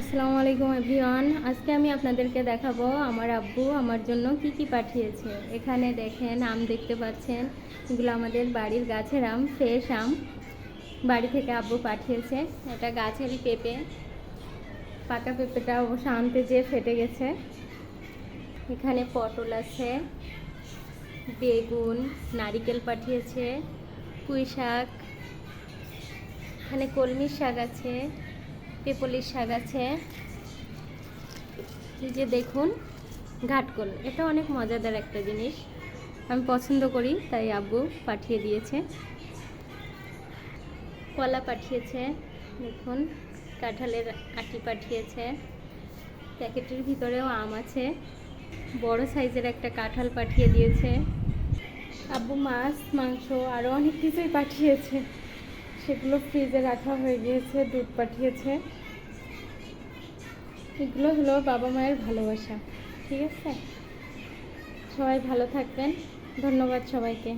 আসসালামু আলাইকুম এভরিওয়ান। আজকে আমি আপনাদেরকে দেখাবো আমার আব্বু আমার জন্য কি কি পাঠিয়েছে। এখানে দেখেন, আম দেখতে পাচ্ছেন, এগুলো আমাদের বাড়ির গাছের আম, ফ্রেশ আম। বাড়ি থেকে আব্বু পাঠিয়েছে। এটা গাছেরই পেঁপে। পাকা পেঁপেটা অবশ্য আনতে যেয়ে ফেটে গেছে। এখানে পটল আছে, বেগুন, নারিকেল পাঠিয়েছে পুঁই শাক এখানে কলমি শাক আছে। পেপলির শাক আছে। এই যে দেখুন, ঘাটকল। এটা অনেক মজাদার একটা জিনিস। আমি পছন্দ করি, তাই আব্বু পাঠিয়ে দিয়েছে। কলা পাঠিয়েছে, দেখুন, কাঁঠালের আটি পাঠিয়েছে। প্যাকেটের ভিতরেও আম আছে। বড় সাইজের একটা কাঁঠাল পাঠিয়ে দিয়েছে। আব্বু মাছ, মাংস আরও অনেক কিছুই পাঠিয়েছে। সেগুলো ফ্রিজে রাখা হয়ে গিয়েছে, দুধ পাঠিয়েছে। এগুলো হলো বাবা মায়ের ভালোবাসা, ঠিক আছে? সবাই ভালো থাকবেন, ধন্যবাদ সবাইকে।